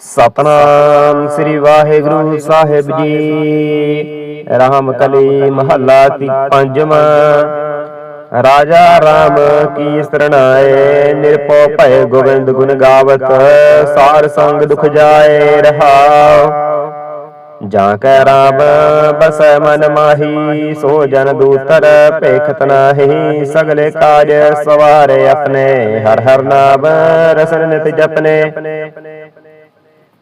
ਸਤਨਾਮ ਸ੍ਰੀ ਵਾਹਿਗੁਰੂ ਸਾਹਿਬ ਜੀ। ਰਾਮ ਕਲੀ ਮਹੱਲਾ ਤੀ ਪੰਜਵਾਂ। ਰਾਜਾ ਰਾਮ ਕੀ ਸਰਣਾਏ, ਨਿਰਭਉ ਭੈ ਗੋਬਿੰਦ ਗੁਣ ਗਾਵਤ, ਸਾਰ ਸੰਗ ਦੁਖ ਜਾਏ ਰਹਾਉ ਜਾਂ ਕੈ ਰਾਮ, ਬਸੈ ਮਨ ਮਾਹੀ, ਸੋ ਜਨ ਦੂਤਰ ਭੇਖਤ ਨਾਹੀ, ਸਗਲੇ ਕਾਜ ਸਵਾਰੇ ਆਪਣੇ, ਹਰ ਹਰ ਨਾਮ ਰਸਨ ਨਿਤ ਜਪਨੇ।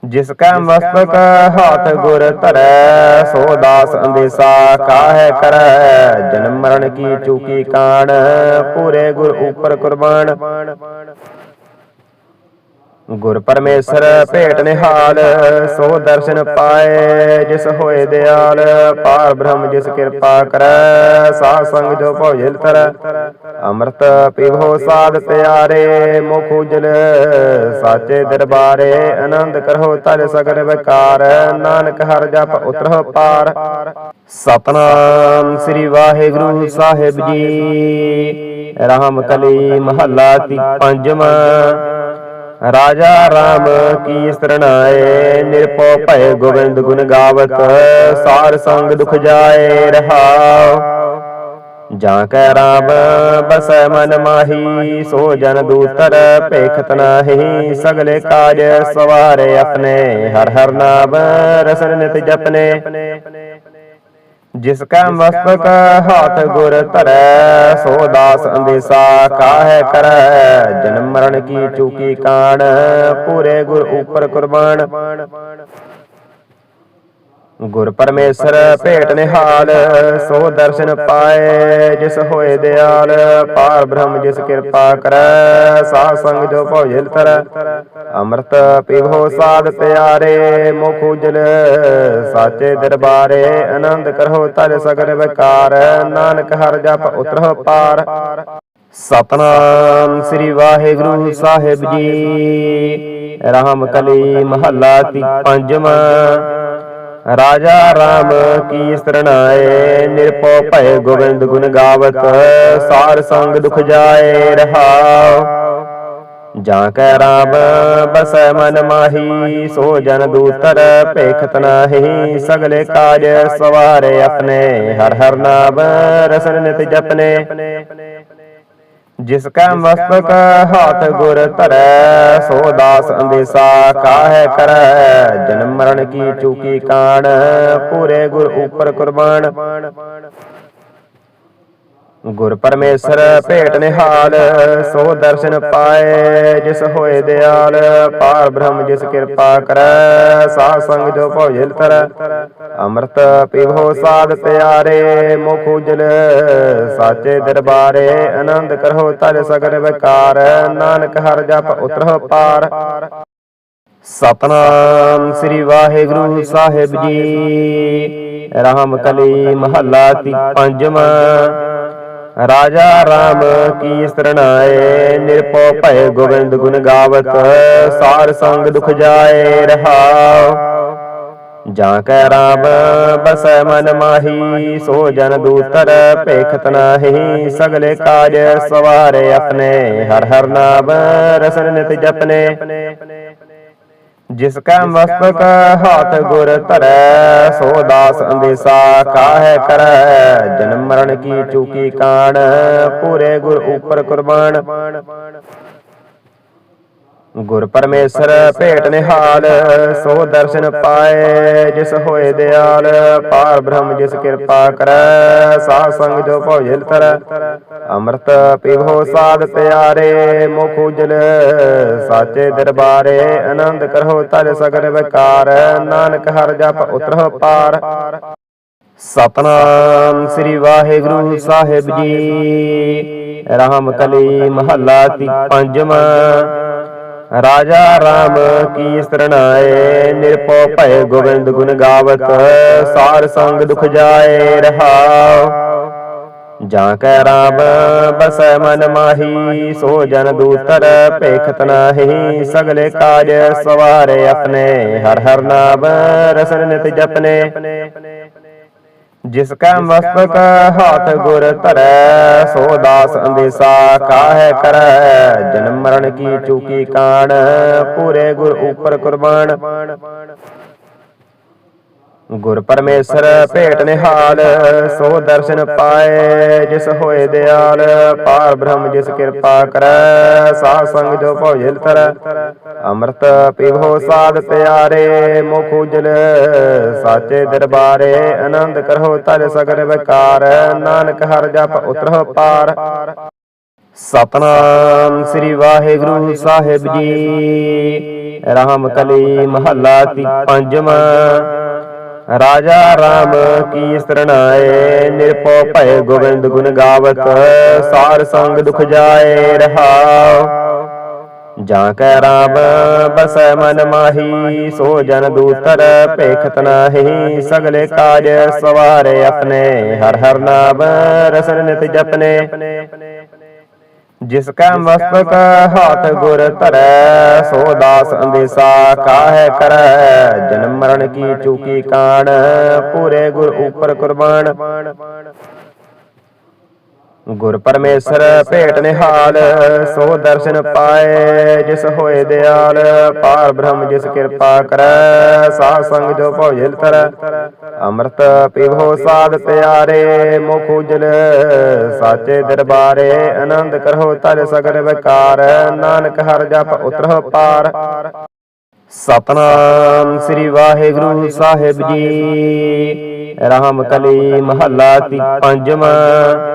ਜਿਸ ਕੈ ਮਸਤਕ ਹਾਥ ਗੁਰ ਧਰੈ ਸੋ ਦਾਸ ਅੰਦੇਸਾ ਕਾਹੈ ਕਰੈ? ਜਨਮ ਮਰਨ ਕੀ ਚੂਕੀ ਕਾਣ? ਪੂਰੇ ਗੁਰ ਉਪਰ ਕੁਰਬਾਨ। ਗੁਰ ਪਰਮੇਸ਼ਰ ਭੇਟ ਨਿਹਾਲ, ਸੋ ਦਰਸ਼ਨ ਪਾਏ ਜਿਸ ਹੋਏ ਦਿਆਲ। ਪਾਰ ਬ੍ਰਹਮ ਜਿਸ ਕਿਰਪਾ ਕਰੈ, ਸਾਧ ਸੰਗ ਜੋ ਭਉਜਲ ਤਰ। ਅੰਮ੍ਰਿਤ ਪੀਵੋ ਸਾਧ ਪਿਆਰੇ, ਮੁਖ ਉਜਲ ਸਾਚੇ ਦਰਬਾਰੇ। ਆਨੰਦ ਕਰੋ ਤਰ ਸਗਲ ਵਿਕਾਰ, ਨਾਨਕ ਹਰ ਜਪ ਉਤਰੋ ਪਾਰ। ਸਤਨਾਮ ਸ੍ਰੀ ਵਾਹਿਗੁਰੂ ਸਾਹਿਬ ਜੀ। ਰਾਮ ਕਲੀ ਮਹੱਲਾ ਤੀ ਪੰਜਵਾਂ। ਰਾਜਾ ਰਾਮ ਕੀ ਸਰਣਾਏ ਨਿਰਭਉ ਭੈ ਗੋਬਿੰਦ ਗੁਣ ਗਾਵਤ ਸਾਰ ਸੰਗ ਦੁਖ ਜਾਏ ਰਹਾਉ। ਜਾਂ ਕੈ ਰਾਮ, ਬਸੈ ਮਨ ਮਾਹੀ, ਸੋ ਜਨ ਦੂਤਰ ਭੇਖਤ ਨਾਹੀ। ਸਗਲੇ ਕਾਜ ਸਵਾਰੇ ਆਪਣੇ, ਹਰ ਹਰ ਨਾਮ ਰਸਨ ਨਿਤ ਜਪਨੇ। ਜਿਸ ਕੈ ਮਸਤਕ ਹਾਥ ਗੁਰ ਧਰੈ ਸੋ ਦਾਸ ਅੰਦੇਸਾ ਕਾਹੈ ਕਰੈ? ਜਨਮ ਮਰਨ ਕੀ ਚੂਕੀ ਕਾਣ ਪੂਰੇ ਗੁਰ ਉਪਰ ਕੁਰਬਾਨ। ਗੁਰ ਪਰਮੇਸ਼ਰ ਭੇਟ ਨਿਹਾਲ, ਸੋ ਦਰਸ਼ਨ ਪਾਏ ਜਿਸ ਹੋਏ ਦਿਆਲ। ਪਾਰ ਬ੍ਰਹਮ ਜਿਸ ਕਿਰਪਾ ਕਰੈ, ਸਾਧ ਸੰਗ ਜੋ ਭਉਜਲ ਤਰ। ਅੰਮ੍ਰਿਤ ਪੀਵੋ ਸਾਧ ਪਿਆਰੇ, ਮੁਖ ਉਜਲ ਸਾਚੇ ਦਰਬਾਰੇ, ਆਨੰਦ ਕਰੋ ਤਰ ਸਗਲ ਵਿਕਾਰ। ਨਾਨਕ ਹਰ ਜਪ ਉਤਰੋ ਪਾਰ। ਸਤਨਾਮ ਸ੍ਰੀ ਵਾਹਿਗੁਰੂ ਸਾਹਿਬ ਜੀ। ਰਾਮ ਕਲੀ ਮਹੱਲਾ ਤੀ ਪੰਜਵਾਂ। ਰਾਜਾ ਰਾਮ ਕੀ ਸਰਣਾਏ ਨਿਰਭਉ ਭੈ ਗੋਬਿੰਦ ਗੁਣ ਗਾਵਤ, ਸਾਰ ਸੰਗ ਦੁਖ ਜਾਏ ਰਹਾਉ। ਜਾਂ ਕੈ ਰਾਮ, ਬਸੈ ਮਨ ਮਾਹੀ, ਸੋ ਜਨ ਦੂਤਰ ਭੇਖਤ ਨਾਹੀ। ਸਗਲੇ ਕਾਜ ਸਵਾਰੇ ਆਪਣੇ, ਹਰ ਹਰ ਨਾਮ ਰਸਨ ਨਿਤ ਜਪਨੇ। ਜਿਸ ਕੈ ਮਸਤਕ ਹਾਥ ਗੁਰ ਧਰੈ ਸੋ ਦਾਸ ਅੰਦੇਸਾ ਕਾਹੈ ਕਰੈ ਜਨਮ ਮਰਨ ਕੀ ਚੂਕੀ ਕਾਣ ਪੂਰੇ ਗੁਰ ਉਪਰ ਕੁਰਬਾਨ। ਗੁਰ ਪਰਮੇਸ਼ਰ ਭੇਟ ਨਿਹਾਲ, ਸੋ ਦਰਸ਼ਨ ਪਾਏ ਜਿਸ ਹੋਏ ਦਿਆਲ। ਪਾਰ ਬ੍ਰਹਮ ਜਿਸ ਕਿਰਪਾ ਕਰੈ, ਸਾਧ ਸੰਗ ਜੋ ਭਉਜਲ ਤਰ। ਅੰਮ੍ਰਿਤ ਪੀਵੋ ਸਾਧ ਪਿਆਰੇ, ਮੁਖ ਉਜਲ ਸਾਚੇ ਦਰਬਾਰੇ, ਆਨੰਦ ਕਰੋ ਤਜ ਸਗਲ ਵਿਕਾਰ। ਨਾਨਕ ਹਰ ਜਪ ਉਤਰੋ ਪਾਰ। ਸਤਨਾਮ ਸ੍ਰੀ ਵਾਹਿਗੁਰੂ ਸਾਹਿਬ ਜੀ। ਰਾਮ ਕਲੀ ਮਹੱਲਾ ਤੀ ਪੰਜਵਾਂ। ਰਾਜਾ ਰਾਮ ਕੀ ਸਰਣਾਏ ਨਿਰਭਉ ਭੈ ਗੋਬਿੰਦ ਗੁਣ ਗਾਵਤ, ਸਾਰ ਸੰਗ ਦੁਖ ਜਾਏ ਰਹਾਉ। ਜਾਂ ਕੈ ਰਾਮ, ਬਸੈ ਮਨ ਮਾਹੀ, ਸੋ ਜਨ ਦੂਤਰ ਭੇਖਤ ਨਾਹੀ। ਸਗਲੇ ਕਾਜ ਸਵਾਰੇ ਆਪਣੇ, ਹਰ ਹਰ ਨਾਮ ਰਸਨ ਨਿਤ ਜਪਨੇ। ਜਿਸ ਕੈ ਮਸਤਕ ਹਾਥ ਗੁਰ ਧਰੈ ਸੋ ਦਾਸ ਅੰਦੇਸਾ ਕਾਹੈ ਕਰੈ ਜਨਮ ਮਰਨ ਕੀ ਚੂਕੀ ਕਾਣ ਪੂਰੇ ਗੁਰ ਉਪਰ ਕੁਰਬਾਨ। ਗੁਰ ਪਰਮੇਸ਼ਰ ਭੇਟ ਨਿਹਾਲ, ਸੋ ਦਰਸ਼ਨ ਪਾਏ ਜਿਸ ਹੋਏ ਦਿਆਲ, ਪਾਰ ਬ੍ਰਹਮ ਜਿਸ ਕਿਰਪਾ ਕਰੈ, ਸਾਧ ਸੰਗ ਜੋ ਭਉਜਲ ਤਰ। ਅੰਮ੍ਰਿਤ ਪੀਵੋ ਸਾਧ ਪਿਆਰੇ, ਮੁਖ ਉਜਲ ਸਾਚੇ ਦਰਬਾਰੇ, ਆਨੰਦ ਕਰੋ ਤਰ ਸਗਲ ਵਿਕਾਰ, ਨਾਨਕ ਹਰ ਜਪ ਉਤਰੋ ਪਾਰ। ਸਤਨਾਮ ਸ੍ਰੀ ਵਾਹਿਗੁਰੂ ਸਾਹਿਬ ਜੀ। ਰਾਮ ਕਲੀ ਮਹੱਲਾ ਤੀ ਪੰਜਵਾਂ ਰਾਜਾ ਰਾਮ ਕੀ ਸਰਣਾਏ ਨਿਰਭਉ ਭੈ ਗੋਬਿੰਦ ਗੁਣ ਗਾਵਤ ਸਾਰ ਸੰਗ ਦੁਖ ਜਾਏ ਰਹਾਉ। ਜਾਂ ਕੈ ਰਾਮ, ਬਸੈ ਮਨ ਮਾਹੀ, ਸੋ ਜਨ ਦੂਤਰ ਭੇਖਤ ਨਾਹੀ। ਸਗਲੇ ਕਾਜ ਸਵਾਰੇ ਆਪਣੇ, ਹਰ ਹਰ ਨਾਮ ਰਸਨ ਨਿਤ ਜਪਨੇ। ਜਿਸ ਕੈ ਮਸਤਕ ਹਾਥ ਗੁਰ ਧਰੈ ਸੋ ਦਾਸ ਅੰਦੇਸਾ ਕਾਹੈ ਕਰੈ? ਜਨਮ ਮਰਨ ਕੀ ਚੂਕੀ ਕਾਣ? ਪੂਰੇ ਗੁਰ ਉਪਰ ਕੁਰਬਾਨ। ਗੁਰ ਪਰਮੇਸ਼ਰ ਭੇਟ ਨਿਹਾਲ ਸੋ ਦਰਸ਼ਨ ਪਾਏ ਜਿਸ ਹੋਏ ਦਿਆਲ। ਪਾਰ ਬ੍ਰਹਮ ਜਿਸ ਕਿਰਪਾ ਕਰੈ ਸਾਧ ਸੰਗ ਜੋ ਭਉਜਲ ਤਰੈ। ਅੰਮ੍ਰਿਤ ਪੀਵੋ ਸਾਧ ਪਿਆਰੇ, ਮੁਖ ਉਜਲ ਸਾਚੇ ਦਰਬਾਰੇ, ਆਨੰਦ ਕਰੋ ਤਰ ਸਗਲ ਵਿਕਾਰ, ਨਾਨਕ ਹਰ ਜਪ ਉਤਰਹੁ ਪਾਰ। ਸਤਨਾਮ ਸ੍ਰੀ ਵਾਹਿਗੁਰੂ ਸਾਹਿਬ ਜੀ। ਰਾਮ ਕਲੀ ਮਹੱਲਾ ਤੀ ਪੰਜਵਾਂ ਰਾਜਾ ਰਾਮ ਕੀ ਸਰਣਾਏ ਨਿਰਭਉ ਭੈ ਗੋਬਿੰਦ ਗੁਣ ਗਾਵਤ ਸਾਰ ਸੰਗ ਦੁਖ ਜਾਏ ਰਹਾਉ। ਜਾਂ ਕੈ ਰਾਮ, ਬਸੈ ਮਨ ਮਾਹੀ, ਸੋ ਜਨ ਦੂਤਰ, ਭੇਖਤ ਨਾਹੀ, ਸਗਲੇ ਕਾਜ ਸਵਾਰੇ ਆਪਣੇ, ਹਰ ਹਰ ਨਾਮ ਰਸਨ ਨਿਤ ਜਪਨੇ। ਜਿਸ ਕੈ ਮਸਤਕ ਹਾਥ ਗੁਰ ਧਰੈ, ਸੋ ਦਾਸ ਅੰਦੇਸਾ ਕਾਹੈ ਕਰੈ। ਜਨਮ ਮਰਨ ਕੀ ਚੂਕੀ ਕਾਣ, ਪੂਰੇ ਗੁਰ ਉਪਰ ਕੁਰਬਾਨ। ਗੁਰ ਪਰਮੇਸ਼ਰ ਭੇਟ ਨਿਹਾਲ, ਸੋ ਦਰਸ਼ਨ ਪਾਏ ਜਿਸ ਹੋਏ ਦਿਆਲ। ਪਾਰ ਬ੍ਰਹਮ ਜਿਸ ਕਿਰਪਾ ਕਰੈ, ਸਾਧ ਸੰਗ ਜੋ ਭਉਜਲ ਤਰੈ। ਅੰਮ੍ਰਿਤ ਪੀਵੋ ਸਾਧ ਪਿਆਰੇ, ਮੁਖ ਉਜਲ ਸਾਚੇ ਦਰਬਾਰੇ। ਆਨੰਦ ਕਰੋ ਤਰ ਸਗਲ ਵਿਕਾਰ, ਨਾਨਕ ਹਰ ਜਪ ਉਤਰੋ ਪਾਰ। ਸਤਨਾਮ ਸ੍ਰੀ ਵਾਹਿਗੁਰੂ ਸਾਹਿਬ ਜੀ। ਰਾਮ ਕਲੀ ਮਹੱਲਾ ਤੀ ਪੰਜਵਾਂ।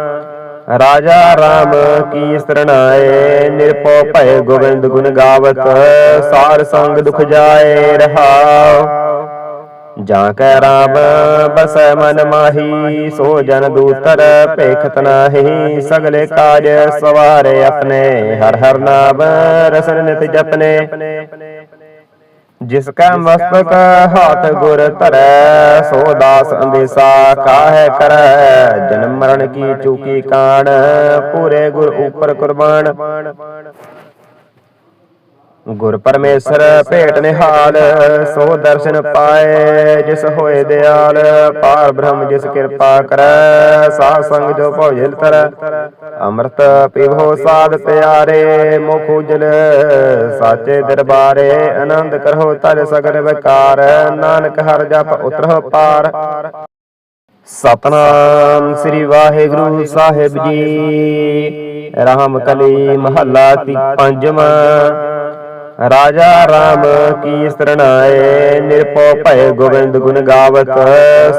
ਰਾਜਾ ਰਾਮ ਕੀ ਸਰਣਾਏ ਨਿਰਭਉ ਭੈ ਗੋਬਿੰਦ ਗੁਣ ਗਾਵਤ, ਸਾਰ ਸੰਗ ਦੁਖ ਜਾਏ ਰਹਾਉ। ਜਾਂ ਕੈ ਰਾਮ, ਬਸੈ ਮਨ ਮਾਹੀ, ਸੋ ਜਨ ਦੂਤਰ ਭੇਖਤ ਨਾਹੀ। ਸਗਲੇ ਕਾਜ ਸਵਾਰੇ ਆਪਣੇ, ਹਰ ਹਰ ਨਾਮ ਰਸਨ ਨਿਤ ਜਪਨੇ। ਜਿਸ ਕੈ ਮਸਤਕ ਹਾਥ ਗੁਰ ਧਰੈ ਸੋ ਦਾਸ ਅੰਦੇਸਾ ਕਾਹੈ ਕਰੈ? ਜਨਮ ਮਰਨ ਕੀ ਚੂਕੀ ਕਾਣ? ਪੂਰੇ ਗੁਰ ਉਪਰ ਕੁਰਬਾਨ। ਗੁਰ ਪਰਮੇਸ਼ਰ ਭੇਟ ਨਿਹਾਲ, ਸੋ ਦਰਸ਼ਨ ਪਾਏ ਜਿਸ ਹੋਏ ਦਿਆਲ। ਪਾਰ ਬ੍ਰਹਮ ਜਿਸ ਕਿਰਪਾ ਕਰੈ, ਸਾਧ ਸੰਗ ਜੋ ਭਉਜਲ ਤਰੈ। ਅੰਮ੍ਰਿਤ ਪੀਵੋ ਸਾਧ ਪਿਆਰੇ, ਮੁਖ ਉਜਲ ਸਾਚੇ ਦਰਬਾਰੇ। ਆਨੰਦ ਕਰੋ ਤਰ ਸਗਲ ਵਿਕਾਰ, ਨਾਨਕ ਹਰ ਜਪ ਉਤਰਹੁ ਪਾਰ। ਸਤਨਾਮ ਸ੍ਰੀ ਵਾਹਿਗੁਰੂ ਸਾਹਿਬ ਜੀ। ਰਾਮ ਕਲੀ ਮਹੱਲਾ ਤੀ ਪੰਜਵਾਂ। ਰਾਜਾ ਰਾਮ ਕੀ ਸਰਣਾਏ ਨਿਰਭਉ ਭੈ ਗੋਬਿੰਦ ਗੁਣ ਗਾਵਤ,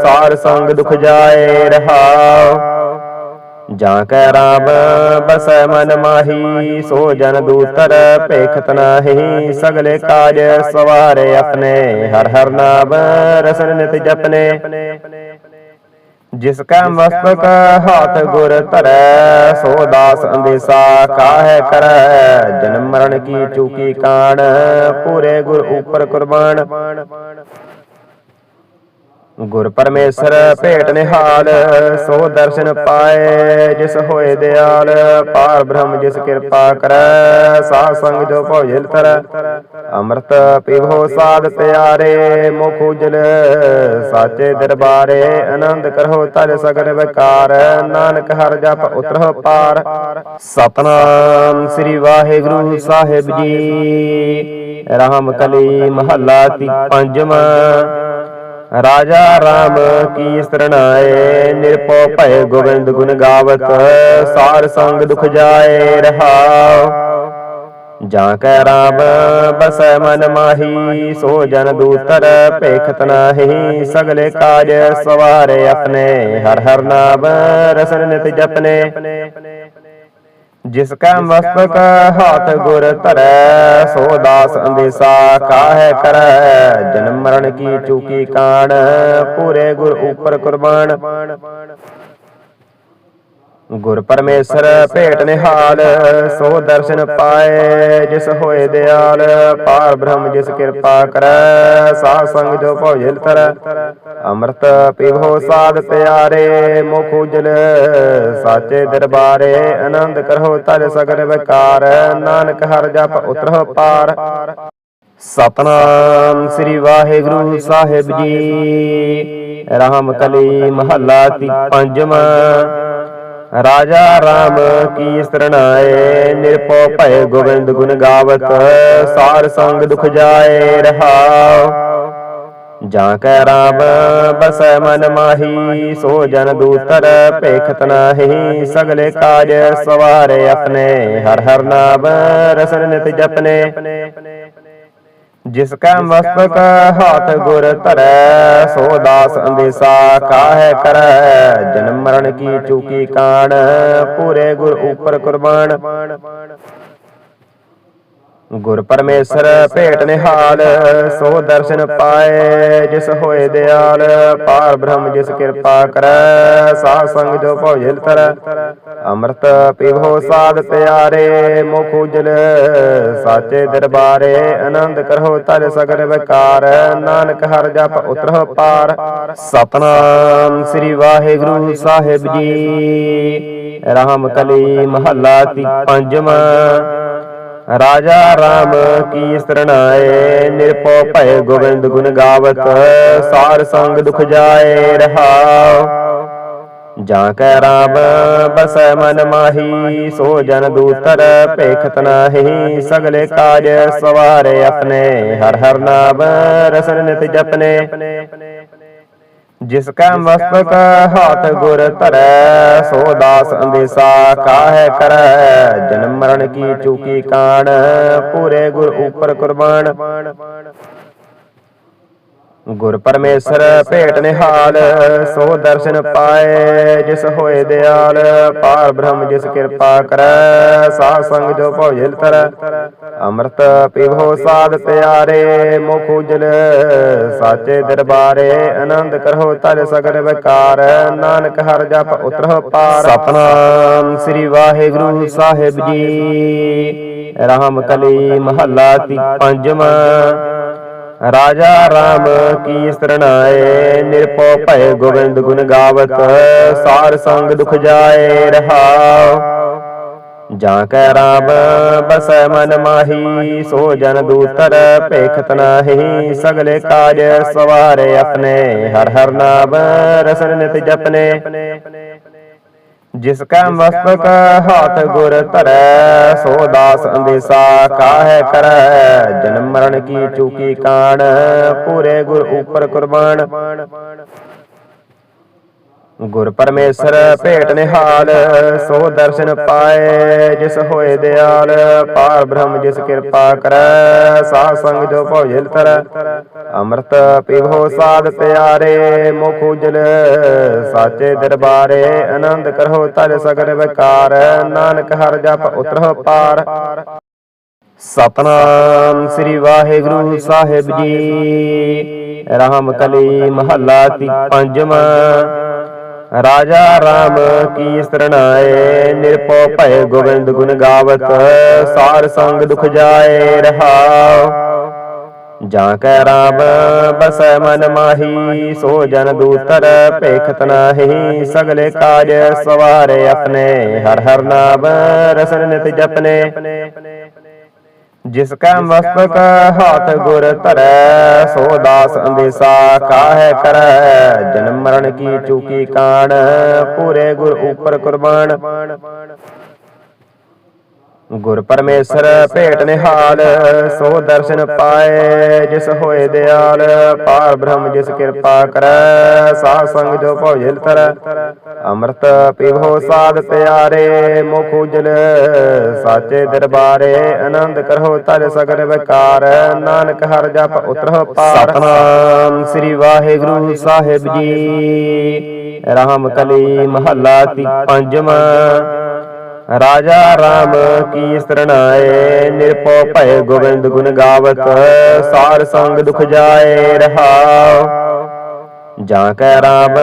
ਸਾਰ ਸੰਗ ਦੁਖ ਜਾਏ ਰਹਾਉ। ਜਾਂ ਕੈ ਰਾਮ, ਬਸੈ ਮਨ ਮਾਹੀ, ਸੋ ਜਨ ਦੂਤਰ ਭੇਖਤ ਨਾਹੀ। ਸਗਲੇ ਕਾਜ ਸਵਾਰੇ ਆਪਣੇ, ਹਰ ਹਰ ਨਾਮ ਰਸਨ ਨਿਤ ਜਪਨੇ। ਜਿਸ ਕੈ ਮਸਤਕ ਹਾਥ ਗੁਰ ਧਰੈ ਸੋ ਦਾਸ ਅੰਦੇਸਾ ਕਾਹੈ ਕਰੈ? ਜਨਮ ਮਰਨ ਕੀ ਚੂਕੀ ਕਾਣ ਪੂਰੇ ਗੁਰ ਉਪਰ ਕੁਰਬਾਨ। ਗੁਰ ਪਰਮੇਸ਼ਰ ਭੇਟ ਨਿਹਾਲ, ਸੋ ਦਰਸ਼ਨ ਪਾਏ ਜਿਸ ਹੋਏ ਦਿਆਲ, ਪਾਰ ਬ੍ਰਹਮ ਜਿਸ ਕਿਰਪਾ ਕਰੈ, ਸਾਧ ਸੰਗ ਜੋ ਭਉਜਲ ਤਰੈ। ਅੰਮ੍ਰਿਤ ਪੀਵੋ ਸਾਧ ਪਿਆਰੇ, ਮੁਖ ਉਜਲ, ਸਾਚੇ ਦਰਬਾਰੇ, ਆਨੰਦ ਕਰੋ ਤਰ ਸਗਲ ਵਿਕਾਰ, ਨਾਨਕ ਹਰ ਜਪ ਉਤਰੋ ਪਾਰ। ਸਤਨਾਮ ਸ੍ਰੀ ਵਾਹਿਗੁਰੂ ਸਾਹਿਬ ਜੀ। ਰਾਮ ਕਲੀ ਮਹੱਲਾ ਤੀ ਪੰਜਵਾਂ। ਰਾਜਾ ਰਾਮ ਕੀ ਸਰਣਾਏ ਨਿਰਭਉ ਭੈ ਗੋਬਿੰਦ ਗੁਣ ਗਾਵਤ, ਸਾਰ ਸੰਗ ਦੁਖ ਜਾਏ ਰਹਾਉ। ਜਾਂ ਕੈ ਰਾਮ, ਬਸੈ ਮਨ ਮਾਹੀ, ਸੋ ਜਨ ਦੂਤਰ ਭੇਖਤ ਨਾਹੀ। ਸਗਲੇ ਕਾਜ ਸਵਾਰੇ ਆਪਣੇ, ਹਰ ਹਰ ਨਾਮ ਰਸਨ ਨਿਤ ਜਪਨੇ। ਜਿਸ ਕੈ ਮਸਤਕ ਹਾਥ ਗੁਰ ਧਰੈ ਸੋ ਦਾਸ ਅੰਦੇਸਾ ਕਾਹੈ ਕਰੈ ਜਨਮ ਮਰਨ ਕੀ ਚੂਕੀ ਕਾਣ ਪੂਰੇ ਗੁਰ ਉਪਰ ਕੁਰਬਾਨ। ਗੁਰ ਪਰਮੇਸ਼ਰ ਭੇਟ ਨਿਹਾਲ, ਸੋ ਦਰਸ਼ਨ ਪਾਏ ਜਿਸ ਹੋਏ ਦਿਆਲ, ਪਾਰ ਬ੍ਰਹਮ ਜਿਸ ਕਿਰਪਾ ਕਰੈ, ਸਾਧ ਸੰਗ ਜੋ ਭਉਜਲ ਤਰੈ ਅੰਮ੍ਰਿਤ ਪੀਵੋ ਸਾਧ ਪਿਆਰੇ, ਮੁਖ ਉਜਲ ਸਾਚੇ ਦਰਬਾਰੇ, ਆਨੰਦ ਕਰੋ ਤਰ ਸਗਲ ਵਿਕਾਰ, ਨਾਨਕ ਹਰ ਜਪ ਉਤਰਹੁ ਪਾਰ। ਸਤਨਾਮ ਸ੍ਰੀ ਵਾਹਿਗੁਰੂ ਸਾਹਿਬ ਜੀ। ਰਾਮ ਕਲੀ ਮਹੱਲਾ ਤੀ ਪੰਜਵਾਂ। ਰਾਜਾ ਰਾਮ ਕੀ ਸਰਣਾਏ ਨਿਰਭਉ ਭੈ ਗੋਬਿੰਦ ਗੁਣ ਗਾਵਤ, ਸਾਰ ਸੰਗ ਦੁਖ ਜਾਏ ਰਹਾਉ। ਜਾਂ ਕੈ ਰਾਮ, ਬਸੈ ਮਨ ਮਾਹੀ, ਸੋ ਜਨ ਦੂਤਰ ਭੇਖਤ ਨਾਹੀ। ਸਗਲੇ ਕਾਜ ਸਵਾਰੇ ਆਪਣੇ, ਹਰ ਹਰ ਨਾਮ ਰਸਨ ਨਿਤ ਜਪਨੇ। ਜਿਸ ਕੈ ਮਸਤਕ ਹਾਥ ਗੁਰ ਧਰੈ ਸੋ ਦਾਸ ਅੰਦੇਸਾ ਕਾਹੈ ਕਰੈ? ਜਨਮ ਮਰਨ ਕੀ ਚੂਕੀ ਕਾਣ? ਪੂਰੇ ਗੁਰ ਉਪਰ ਕੁਰਬਾਨ। ਗੁਰ ਪਰਮੇਸ਼ਰ ਭੇਟ ਨਿਹਾਲ, ਸੋ ਦਰਸ਼ਨ ਪਾਏ ਜਿਸ ਹੋਏ ਦਿਆਲ, ਪਾਰ ਬ੍ਰਹਮ ਜਿਸ ਕਿਰਪਾ ਕਰੈ, ਸਾਧ ਸੰਗ ਜੋ ਭਉਜਲ ਤਰ। ਅੰਮ੍ਰਿਤ ਪੀਵੋ ਸਾਧ ਪਿਆਰੇ, ਮੁਖ ਉਜਲ ਸਾਚੇ ਦਰਬਾਰੇ, ਆਨੰਦ ਕਰੋ ਤਜ ਸਗਲ ਵਿਕਾਰ, ਨਾਨਕ ਹਰ ਜਪ ਉਤਰੋ ਪਾਰ। ਸਤਨਾਮ ਸ੍ਰੀ ਵਾਹਿਗੁਰੂ ਸਾਹਿਬ ਜੀ। ਰਾਮ ਕਲੀ ਮਹੱਲਾ ਤੀ ਪੰਜਵਾਂ। ਰਾਜਾ ਰਾਮ ਕੀ ਸਰਣਾਏ ਨਿਰਭਉ ਭੈ ਗੋਬਿੰਦ ਗੁਣ ਗਾਵਤ, ਸਾਰ ਸੰਗ ਦੁਖ ਜਾਏ ਰਹਾਉ। ਜਾਂ ਕੈ ਰਾਮ, ਬਸੈ ਮਨ ਮਾਹੀ, ਸੋ ਜਨ ਦੂਤਰ ਭੇਖਤ ਨਾਹੀ। ਸਗਲੇ ਕਾਜ ਸਵਾਰੇ ਆਪਣੇ, ਹਰ ਹਰ ਨਾਮ ਰਸਨ ਨਿਤ ਜਪਨੇ। ਜਿਸ ਕੈ ਮਸਤਕ ਹਾਥ ਗੁਰ ਧਰੈ ਸੋ ਦਾਸ ਅੰਦੇਸਾ ਕਾਹੈ ਕਰੈ। ਜਨਮ ਮਰਨ ਕੀ ਚੂਕੀ ਕਾਣ ਪੂਰੇ ਗੁਰ ਉਪਰ ਕੁਰਬਾਨ। ਗੁਰ ਪਰਮੇਸ਼ਰ ਭੇਟ ਨਿਹਾਲ, ਸੋ ਦਰਸ਼ਨ ਪਾਏ ਜਿਸ ਹੋਏ ਦਿਆਲ। ਪਾਰ ਬ੍ਰਹਮ ਜਿਸ ਕਿਰਪਾ ਕਰੈ, ਸਾਧ ਸੰਗ ਜੋ ਭਉਜਲ ਤਰ। ਅੰਮ੍ਰਿਤ ਪੀਵੋ ਸਾਧ ਪਿਆਰੇ, ਮੁਖ ਉਜਲ ਸਾਚੇ ਦਰਬਾਰੇ, ਆਨੰਦ ਕਰੋ ਤਜ ਸਗਲ ਵਿਕਾਰ। ਨਾਨਕ ਹਰ ਜਪ ਉਤਰੋ ਪਾਰ। ਸਤਨਾਮ ਸ੍ਰੀ ਵਾਹਿਗੁਰੂ ਸਾਹਿਬ ਜੀ। ਰਾਮ ਕਲੀ ਮਹੱਲਾ ਤੀ ਪੰਜਵਾਂ। ਰਾਜਾ ਰਾਮ ਕੀ ਸਰਣਾਏ ਨਿਰਭਉ ਭੈ ਗੋਬਿੰਦ ਗੁਣ ਗਾਵਤ, ਸਾਰ ਸੰਗ ਦੁਖ ਜਾਏ ਰਹਾਉ। ਜਾਂ ਕੈ ਰਾਮ, ਬਸੈ ਮਨ ਮਾਹੀ, ਸੋ ਜਨ ਦੂਤਰ ਭੇਖਤ ਨਾਹੀ। ਸਗਲੇ ਕਾਜ ਸਵਾਰੇ ਆਪਣੇ, ਹਰ ਹਰ ਨਾਮ ਰਸਨ ਨਿਤ ਜਪਨੇ। ਜਿਸ ਕੈ ਮਸਤਕ ਹਾਥ ਗੁਰ ਧਰੈ ਸੋ ਦਾਸ ਅੰਦੇਸਾ ਕਾਹੈ ਕਰੈ ਜਨਮ ਮਰਨ ਕੀ ਚੂਕੀ ਕਾਣ ਪੂਰੇ ਗੁਰ ਉਪਰ ਕੁਰਬਾਨ। ਗੁਰ ਪਰਮੇਸ਼ਰ ਭੇਟ ਨਿਹਾਲ, ਸੋ ਦਰਸ਼ਨ ਪਾਏ ਜਿਸ ਹੋਏ ਦਿਆਲ। ਪਾਰ ਬ੍ਰਹਮ ਜਿਸ ਕਿਰਪਾ ਕਰੈ, ਸਾਧ ਸੰਗ ਜੋ ਭਉਜਲ ਤਰ। ਅੰਮ੍ਰਿਤ ਪੀਵੋ ਸਾਧ ਪਿਆਰੇ, ਮੁਖ ਉਜਲ ਸਾਚੇ ਦਰਬਾਰੇ, ਆਨੰਦ ਕਰੋ ਤਲ ਸਗਲ ਵਿਕਾਰ। ਨਾਨਕ ਹਰ ਜਪ ਉਤਰਹੁ ਪਾਰ। ਸਤਨਾਮ ਸ੍ਰੀ ਵਾਹਿਗੁਰੂ ਸਾਹਿਬ ਜੀ। ਰਾਮ ਕਲੀ ਮਹੱਲਾ ਤੀ ਪੰਜਵਾਂ। ਰਾਜਾ ਰਾਮ ਕੀ ਸਰਣਾਏ ਨਿਰਭਉ ਭੈ ਗੋਬਿੰਦ ਗੁਣ ਗਾਵਤ, ਸਾਰ ਸੰਗ ਦੁਖ ਜਾਏ ਰਹਾਉ। ਜਾਂ ਕੈ ਰਾਮ, ਬਸੈ ਮਨ ਮਾਹੀ, ਸੋ ਜਨ ਦੂਤਰ ਭੇਖਤ ਨਾਹੀ। ਸਗਲੇ ਕਾਜ ਸਵਾਰੇ ਆਪਣੇ, ਹਰ ਹਰ ਨਾਮ ਰਸਨ ਨਿਤ ਜਪਨੇ। ਜਿਸ ਕੈ ਮਸਤਕ ਹਾਥ ਗੁਰ ਧਰੈ ਸੋ ਦਾਸ ਅੰਦੇਸਾ ਕਾਹੈ ਕਰੈ? ਜਨਮ ਮਰਨ ਕੀ ਚੂਕੀ ਕਾਣ ਪੂਰੇ ਗੁਰ ਉਪਰ ਕੁਰਬਾਨ। ਗੁਰ ਪਰਮੇਸ਼ਰ ਭੇਟ ਨਿਹਾਲ, ਸੋ ਦਰਸ਼ਨ ਪਾਏ ਜਿਸ ਹੋਏ ਦਿਆਲ, ਪਾਰ ਬ੍ਰਹਮ ਜਿਸ ਕਿਰਪਾ ਕਰੈ, ਸਾਧ ਸੰਗ ਜੋ ਭਉਜਲ ਤਰ। ਅੰਮ੍ਰਿਤ ਪੀਵੋ ਸਾਧ ਪਿਆਰੇ, ਮੁਖ ਉਜਲ ਸਾਚੇ ਦਰਬਾਰੇ, ਆਨੰਦ ਕਰੋ ਤਜ ਸਗਲ ਵਿਕਾਰ। ਨਾਨਕ ਹਰ ਜਪ ਉਤਰੋ ਪਾਰ। ਸਤਨਾਮ ਸ੍ਰੀ ਵਾਹਿਗੁਰੂ ਸਾਹਿਬ ਜੀ। ਰਾਮ ਕਲੀ ਮਹੱਲਾ ਤੀ ਪੰਜਵਾਂ। ਰਾਜਾ ਰਾਮ ਕੀ ਸਰਣਾਏ ਨਿਰਭਉ ਭੈ ਗੋਬਿੰਦ ਗੁਣ ਗਾਵਤ, ਸਾਰ ਸੰਗ ਦੁਖ ਜਾਏ ਰਹਾਉ। ਜਾਂ ਕੈ ਰਾਮ,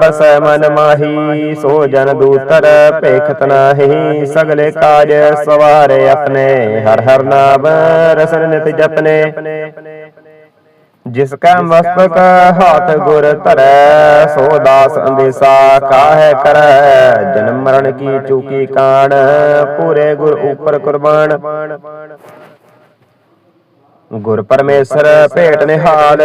ਬਸੈ ਮਨ ਮਾਹੀ, ਸੋ ਜਨ ਦੂਤਰ ਭੇਖਤ ਨਾਹੀ। ਸਗਲੇ ਕਾਜ ਸਵਾਰੇ ਆਪਣੇ, ਹਰ ਹਰ ਨਾਮ ਰਸਨ ਨਿਤ ਜਪਨੇ। ਜਿਸ ਕੈ ਮਸਤਕ ਹਾਥ ਗੁਰ ਧਰੈ ਸੋ ਦਾਸ ਅੰਦੇਸਾ ਕਾਹੈ ਕਰੈ? ਜਨਮ ਮਰਨ ਕੀ ਚੂਕੀ ਕਾਣ ਪੂਰੇ ਗੁਰ ਉਪਰ ਕੁਰਬਾਨ। ਗੁਰ ਪਰਮੇਸ਼ਰ ਭੇਟ ਨਿਹਾਲ,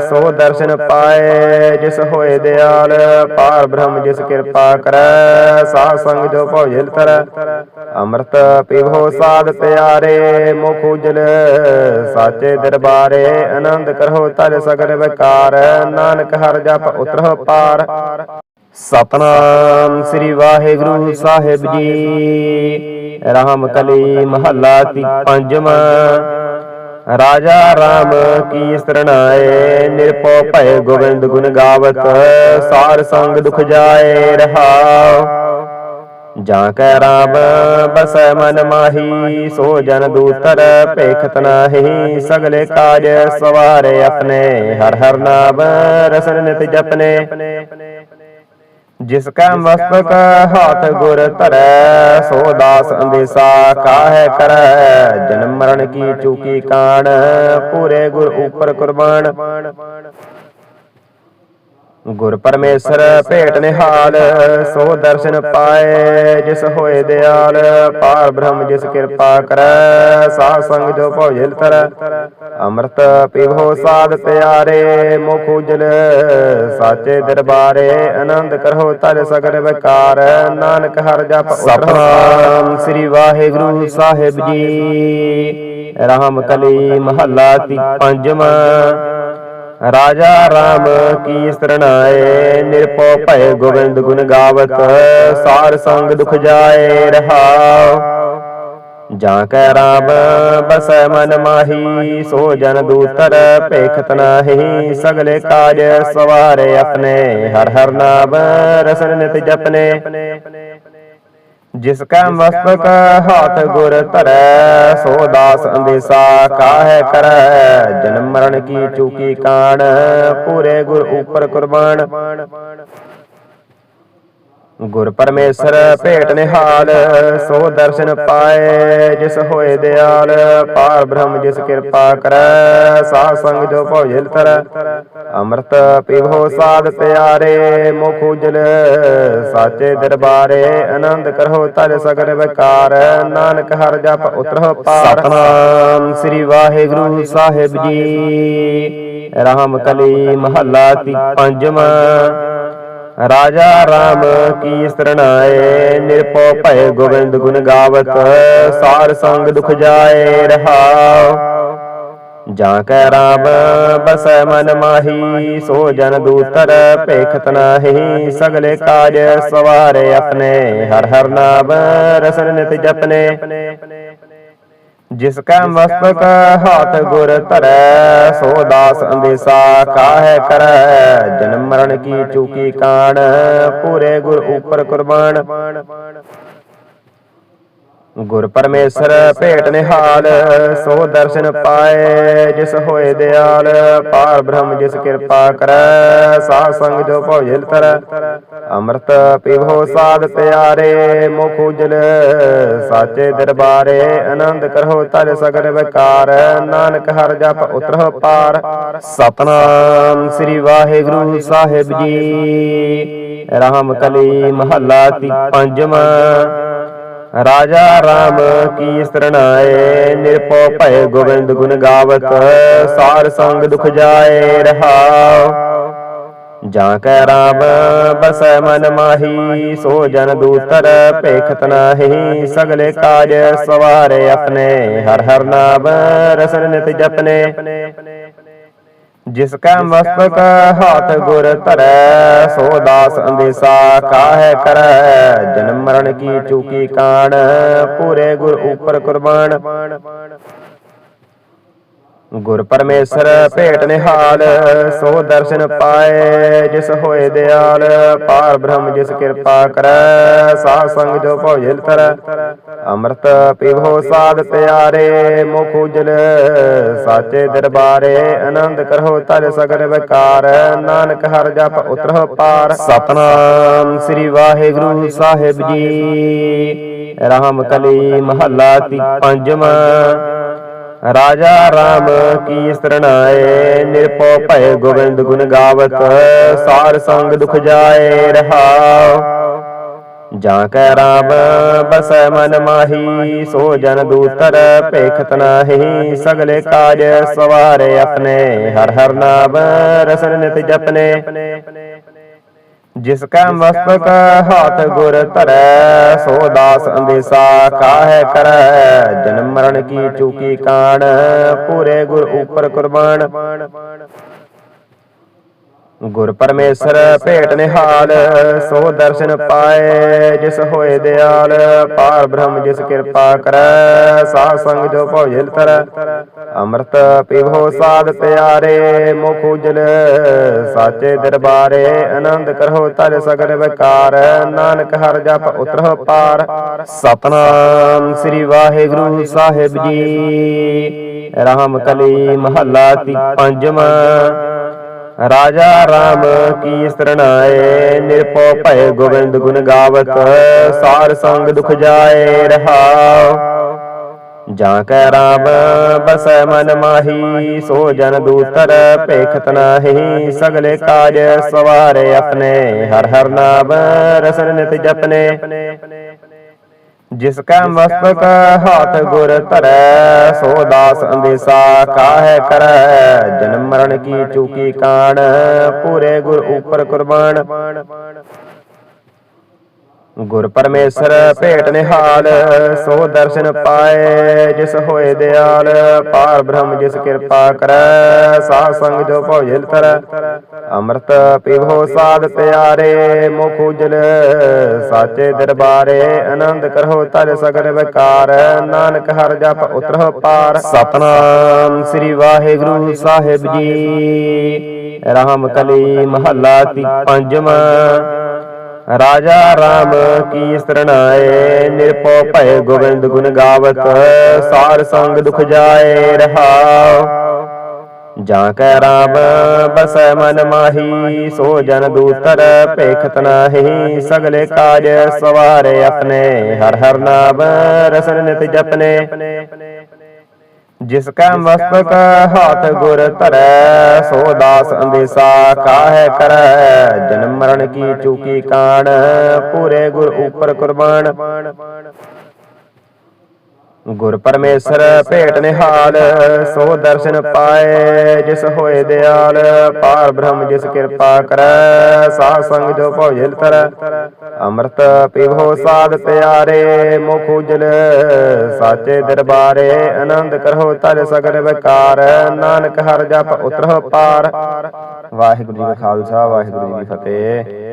ਸੋ ਦਰਸ਼ਨ ਪਾਏ ਜਿਸ ਹੋਏ ਦਿਆਲ। ਪਾਰ ਬ੍ਰਹਮ ਜਿਸ ਕਿਰਪਾ ਕਰੈ, ਸਾਧ ਸੰਗ ਜੋ ਭਉਜਲ ਤਰ। ਅੰਮ੍ਰਿਤ ਪੀਵੋ ਸਾਧ ਪਿਆਰੇ, ਮੁਖ ਉਜਲ ਸਾਚੇ ਦਰਬਾਰੇ। ਆਨੰਦ ਕਰੋ ਤਜ ਸਗਲ ਵਿਕਾਰ, ਨਾਨਕ ਹਰ ਜਪ ਉਤਰੋ ਪਾਰ। ਸਤਨਾਮ ਸ੍ਰੀ ਵਾਹਿਗੁਰੂ ਸਾਹਿਬ ਜੀ। ਰਾਮ ਕਲੀ ਮਹੱਲਾ ਤੀ ਪੰਜਵਾਂ। ਰਾਜਾ ਰਾਮ ਕੀ ਸਰਣਾਏ ਨਿਰਭਉ ਭੈ ਗੋਬਿੰਦ ਗੁਣ ਗਾਵਤ, ਸਾਰ ਸੰਗ ਦੁਖ ਜਾਏ ਰਹਾਉ। ਜਾਂ ਕੈ ਰਾਮ, ਬਸੈ ਮਨ ਮਾਹੀ, ਸੋ ਜਨ ਦੂਤਰ ਭੇਖਤ ਨਾਹੀ। ਸਗਲੇ ਕਾਜ ਸਵਾਰੇ ਆਪਣੇ, ਹਰ ਹਰ ਨਾਮ ਰਸਨ ਨਿਤ ਜਪਨੇ। ਜਿਸ ਕੈ ਮਸਤਕ ਹਾਥ ਗੁਰ ਧਰੈ ਸੋ ਦਾਸ ਅੰਦੇਸਾ ਕਾਹੈ ਕਰੈ? ਜਨਮ ਮਰਨ ਕੀ ਚੂਕੀ ਕਾਣ ਪੂਰੇ ਗੁਰ ਉਪਰ ਕੁਰਬਾਨ। ਗੁਰ ਪਰਮੇਸ਼ਰ ਭੇਟ ਨਿਹਾਲ, ਸੋ ਦਰਸ਼ਨ ਪਾਏ ਜਿਸ ਹੋਏ ਦਿਆਲ। ਪਾਰ ਬ੍ਰਹਮ ਜਿਸ ਕਿਰਪਾ ਕਰੈ, ਸਾਧ ਸੰਗ ਜੋ ਭਉਜਲ ਤਰ। ਅੰਮ੍ਰਿਤ ਪੀਵੋ ਸਾਧ ਪਿਆਰੇ ਮੁਖ ਉਜਲ ਸਾਚੇ ਦਰਬਾਰੇ। ਆਨੰਦ ਕਰੋ ਤਜ ਸਗਲ ਵਿਕਾਰ, ਨਾਨਕ ਹਰ ਜਪ ਸਤਨਾਮ ਸ੍ਰੀ ਵਾਹਿਗੁਰੂ ਸਾਹਿਬ ਜੀ। ਰਾਮ ਕਲੀ ਮਹੱਲਾ ਤੀ ਪੰਜਵਾਂ। ਰਾਜਾ ਰਾਮ ਕੀ ਸਰਣਾਏ ਨਿਰਭਉ ਭੈ ਗੋਬਿੰਦ ਗੁਣ ਗਾਵਤ ਸਾਰ ਸੰਗ ਦੁਖ ਜਾਏ ਰਹਾਉ। ਜਾਂ ਕੈ ਰਾਮ, ਬਸੈ ਮਨ ਮਾਹੀ, ਸੋ ਜਨ ਦੂਤਰ ਭੇਖਤ ਨਾਹੀ। ਸਗਲੇ ਕਾਜ ਸਵਾਰੇ ਆਪਣੇ, ਹਰ ਹਰ ਨਾਮ ਰਸਨ ਨਿਤ ਜਪਨੇ। ਜਿਸ ਕੈ ਮਸਤਕ ਹਾਥ ਗੁਰ ਧਰੈ ਸੋ ਦਾਸ ਅੰਦੇਸਾ ਕਾਹੈ ਕਰੈ? ਜਨਮ ਮਰਨ ਕੀ ਚੂਕੀ ਕਾਣ? ਪੂਰੇ ਗੁਰ ਉਪਰ ਕੁਰਬਾਨ। ਗੁਰ ਪਰਮੇਸ਼ਰ ਭੇਟ ਨਿਹਾਲ, ਸੋ ਦਰਸ਼ਨ ਪਾਏ ਜਿਸ ਹੋਏ ਦਿਆਲ। ਪਾਰ ਬ੍ਰਹਮ ਜਿਸ ਕਿਰਪਾ ਕਰੈ, ਸਾਧ ਸੰਗ ਜੋ ਭਉਜਲ ਤਰ। ਅੰਮ੍ਰਿਤ ਪੀਵੋ ਸਾਧ ਪਿਆਰੇ, ਮੁਖ ਉਜਲ ਸਾਚੇ ਦਰਬਾਰੇ। ਆਨੰਦ ਕਰੋ ਤਜ ਸਗਲ ਵਿਕਾਰ, ਨਾਨਕ ਹਰ ਜਪ ਉਤਰੋ ਪਾਰ। ਸਤਨਾਮ ਸ੍ਰੀ ਵਾਹਿਗੁਰੂ ਸਾਹਿਬ ਜੀ। ਰਾਮ ਕਲੀ ਮਹੱਲਾ ਤੀ ਪੰਜਵਾਂ। ਰਾਜਾ ਰਾਮ ਕੀ ਸਰਣਾਏ? ਨਿਰਭਉ ਭੈ ਗੋਬਿੰਦ ਗੁਣ ਗਾਵਤ, ਸਾਰ ਸੰਗ ਦੁਖ ਜਾਏ ਰਹਾਉ ਜਾਂ ਕੈ ਰਾਮ, ਬਸੈ ਮਨ ਮਾਹੀ, ਸੋ ਜਨ ਦੂਤਰ ਭੇਖਤ ਨਾਹੀ। ਸਗਲੇ ਕਾਜ ਸਵਾਰੇ ਆਪਣੇ, ਹਰ ਹਰ ਨਾਮ ਰਸਨ ਨਿਤ ਜਪਨੇ। ਜਿਸ ਕੈ ਮਸਤਕ ਹਾਥ ਗੁਰ ਧਰੈ ਸੋ ਦਾਸ ਅੰਦੇਸਾ ਕਾਹੈ ਕਰੈ? ਜਨਮ ਮਰਨ ਕੀ ਚੂਕੀ ਕਾਣ ਪੂਰੇ ਗੁਰ ਉਪਰ ਕੁਰਬਾਨ। ਗੁਰ ਪਰਮੇਸ਼ਰ ਭੇਟ ਨਿਹਾਲ, ਸੋ ਦਰਸ਼ਨ ਪਾਏ ਜਿਸ ਹੋਏ ਦਿਆਲ। ਪਾਰ ਬ੍ਰਹਮ ਜਿਸ ਕਿਰਪਾ ਕਰੈ, ਸਾਧ ਸੰਗ ਜੋ ਭਉਜਲ ਤਰ। ਅੰਮ੍ਰਿਤ ਪੀਵੋ ਸਾਧ ਪਿਆਰੇ, ਮੁਖ ਉਜਲ ਸਾਚੇ ਦਰਬਾਰੇ। ਆਨੰਦ ਕਰੋ ਤਜ ਸਗਲ ਵਿਕਾਰ, ਨਾਨਕ ਹਰ ਜਪ ਉਤਰਹੁ ਪਾਰ। ਸਤਨਾਮ ਸ੍ਰੀ ਵਾਹਿਗੁਰੂ ਸਾਹਿਬ ਜੀ। ਰਾਮ ਕਲੀ ਮਹੱਲਾ ਤੀ ਪੰਜਵਾਂ। ਰਾਜਾ ਰਾਮ ਕੀ ਸਰਣਾਏ ਨਿਰਭਉ ਭੈ ਗੋਬਿੰਦ ਗੁਣ ਗਾਵਤ, ਸਾਰ ਸੰਗ ਦੁਖ ਜਾਏ ਰਹਾਉ। ਜਾਂ ਕੈ ਰਾਮ, ਬਸੈ ਮਨ ਮਾਹੀ, ਸੋ ਜਨ ਦੂਤਰ ਭੇਖਤ ਨਾਹੀ। ਸਗਲੇ ਕਾਜ ਸਵਾਰੇ ਆਪਣੇ, ਹਰ ਹਰ ਨਾਮ ਰਸਨ ਨਿਤ ਜਪਨੇ। ਜਿਸ ਕੈ ਮਸਤਕ ਹਾਥ ਗੁਰ ਧਰੈ ਸੋ ਦਾਸ ਅੰਦੇਸਾ ਕਾਹੈ ਕਰੈ? ਜਨਮ ਮਰਨ ਕੀ ਚੂਕੀ ਕਾਣ ਪੂਰੇ ਗੁਰ ਉਪਰ ਕੁਰਬਾਨ। ਗੁਰ ਪਰਮੇਸ਼ਰ ਭੇਟ ਨਿਹਾਲ, ਸੋ ਦਰਸ਼ਨ ਪਾਏ ਜਿਸ ਹੋਏ ਦਿਆਲ। ਪਾਰ ਬ੍ਰਹਮ ਜਿਸ ਕਿਰਪਾ ਕਰੈ, ਸਾਧ ਸੰਗ ਜੋ ਭਉਜਲ ਤਰ। ਅੰਮ੍ਰਿਤ ਪੀਵੋ ਸਾਧ ਪਿਆਰੇ, ਮੁਖ ਉਜਲ ਸਾਚੇ ਦਰਬਾਰੇ, ਆਨੰਦ ਕਰੋ ਤਜ ਸਗਰ ਵਿਕਾਰ। ਨਾਨਕ ਹਰ ਜਪ ਉਤਰੋ ਪਾਰ। ਸਤਨਾਮ ਸ੍ਰੀ ਵਾਹਿਗੁਰੂ ਸਾਹਿਬ ਜੀ। ਰਾਮ ਕਲੀ ਮਹੱਲਾ ਤੀ ਪੰਜਵਾਂ। ਰਾਜਾ ਰਾਮ ਕੀ ਸਰਣਾਏ ਨਿਰਭਉ ਭੈ ਗੋਬਿੰਦ ਗੁਣ ਗਾਵਤ, ਸਾਰ ਸੰਗ ਦੁਖ ਜਾਏ ਰਹਾਉ। ਜਾਂ ਕੈ ਰਾਮ, ਬਸੈ ਮਨ ਮਾਹੀ, ਸੋ ਜਨ ਦੂਤਰ ਭੇਖਤ ਨਾਹੀ। ਸਗਲੇ ਕਾਜ ਸਵਾਰੇ ਆਪਣੇ, ਹਰ ਹਰ ਨਾਮ ਰਸਨ ਨਿਤ ਜਪਨੇ। ਜਿਸ ਕੈ ਮਸਤਕ ਹਾਥ ਗੁਰ ਧਰੈ ਸੋ ਦਾਸ ਅੰਦੇਸਾ ਕਾਹੈ ਕਰੈ? ਜਨਮ ਮਰਨ ਕੀ ਚੂਕੀ ਕਾਣ? ਪੂਰੇ ਗੁਰ ਉਪਰ ਕੁਰਬਾਨ। ਗੁਰ ਪਰਮੇਸ਼ਰ ਭੇਟ ਨਿਹਾਲ ਸੋ ਦਰਸ਼ਨ ਪਾਏ ਜਿਸ ਹੋਏ ਦਿਆਲ। ਪਾਰ ਬ੍ਰਹਮ ਜਿਸ ਕਿਰਪਾ ਕਰੈ ਸਾਧ ਸੰਗ ਜੋ ਭਉਜਲ ਤਰ। ਅੰਮ੍ਰਿਤ ਪੀਵੋ ਸਾਧ ਪਿਆਰੇ, ਮੁਖ ਉਜਲ ਸਾਚੇ ਦਰਬਾਰੇ, ਆਨੰਦ ਕਰੋ ਤਜ ਸਗਲ ਵਿਕਾਰ, ਨਾਨਕ ਹਰ ਜਪ ਉਤਰਹੁ ਪਾਰ। ਸਤਨਾਮ ਸ੍ਰੀ ਵਾਹਿਗੁਰੂ ਸਾਹਿਬ ਜੀ। ਰਾਮ ਕਲੀ ਮਹੱਲਾ ਤੀ ਪੰਜਵਾਂ ਰਾਜਾ ਰਾਮ ਕੀ ਸਰਣਾਏ ਨਿਰਭਉ ਭੈ ਗੋਬਿੰਦ ਗੁਣ ਗਾਵਤ। ਸਾਰ ਸੰਗ ਦੁਖ ਜਾਏ ਰਹਾਉ। ਜਾਂ ਕੈ ਰਾਮ, ਬਸੈ ਮਨ ਮਾਹੀ, ਸੋ ਜਨ ਦੂਤਰ, ਭੇਖਤ ਨਾਹੀ, ਸਗਲੇ ਕਾਜ ਸਵਾਰੇ ਆਪਣੇ, ਹਰ ਹਰ ਨਾਮ ਰਸਨ ਨਿਤ ਜਪਨੇ। ਜਿਸ ਕੈ ਮਸਤਕ ਹਾਥ ਗੁਰ ਧਰੈ, ਸੋ ਦਾਸ ਅੰਦੇਸਾ ਕਾਹੈ ਕਰੈ। ਜਨਮ ਮਰਨ ਕੀ ਚੂਕੀ ਕਾਣ, ਪੂਰੇ ਗੁਰ ਉਪਰ ਕੁਰਬਾਨ। ਗੁਰ ਪਰਮੇਸ਼ਰ ਭੇਟ ਨਿਹਾਲ, ਸੋ ਦਰਸ਼ਨ ਪਾਏ, ਜਿਸ ਹੋਏ ਦਿਆਲ, ਪਾਰ ਬ੍ਰਹਮ ਜਿਸ ਕਿਰਪਾ ਕਰੈ, ਸਾਧ ਸੰਗ ਜੋ ਭਉਜਲ ਤਰ। ਅੰਮ੍ਰਿਤ ਪੀਵੋ ਸਾਧ ਪਿਆਰੇ, ਮੁਖ ਉਜਲ ਸਾਚੇ ਦਰਬਾਰੇ, ਆਨੰਦ ਕਰੋ ਤਜ ਸਗਲ ਵਿਕਾਰ, ਨਾਨਕ ਹਰ ਜਪ ਉਤਰੋ ਪਾਰ। ਸਤਨਾਮ ਸ੍ਰੀ ਵਾਹਿਗੁਰੂ ਸਾਹਿਬ ਜੀ। ਰਾਮ ਕਲੀ ਮਹੱਲਾ ਤੀ ਪੰਜਵਾਂ। ਰਾਜਾ ਰਾਮ ਕੀ ਸਰਣਾਏ ਨਿਰਭਉ ਭੈ ਗੋਬਿੰਦ ਗੁਣ ਗਾਵਤ, ਸਾਰ ਸੰਗ ਦੁਖ ਜਾਏ ਰਹਾਉ ਜਾਂ ਕੈ ਰਾਮ, ਬਸੈ ਮਨ ਮਾਹੀ, ਸੋ ਜਨ ਦੂਤਰ ਭੇਖਤ ਨਾਹੀ। ਸਗਲੇ ਕਾਜ ਸਵਾਰੇ ਆਪਣੇ, ਹਰ ਹਰ ਨਾਮ ਰਸਨ ਨਿਤ ਜਪਨੇ। ਜਿਸ ਕੈ ਮਸਤਕ ਹਾਥ ਗੁਰ ਧਰੈ ਸੋ ਦਾਸ ਅੰਦੇਸਾ ਕਾਹੈ ਕਰੈ? ਜਨਮ ਮਰਨ ਕੀ ਚੂਕੀ ਕਾਣ ਪੂਰੇ ਗੁਰ ਉਪਰ ਕੁਰਬਾਨ। ਗੁਰ ਪਰਮੇਸ਼ਰ ਭੇਟ ਨਿਹਾਲ, ਸੋ ਦਰਸ਼ਨ ਪਾਏ, ਜਿਸ ਹੋਏ ਦਿਆਲ, ਪਾਰ ਬ੍ਰਹਮ ਜਿਸ ਕਿਰਪਾ ਕਰੈ, ਸਾਧ ਸੰਗ ਜੋ ਭਉਜਲ ਤਰ। ਅੰਮ੍ਰਿਤ ਪੀਵੋ ਸਾਧ ਪਿਆਰੇ, ਮੁਖ ਉਜਲ ਸਾਚੇ ਦਰਬਾਰੇ, ਆਨੰਦ ਕਰੋ ਤਲ ਸਗਲ ਵਿਕਾਰ, ਨਾਨਕ ਹਰ ਜਪ ਉਤਰਹੁ ਪਾਰ। ਵਾਹਿਗੁਰੂ ਜੀ ਕਾ ਖਾਲਸਾ, ਵਾਹਿਗੁਰੂ ਜੀ ਕੀ ਫਤਿਹ।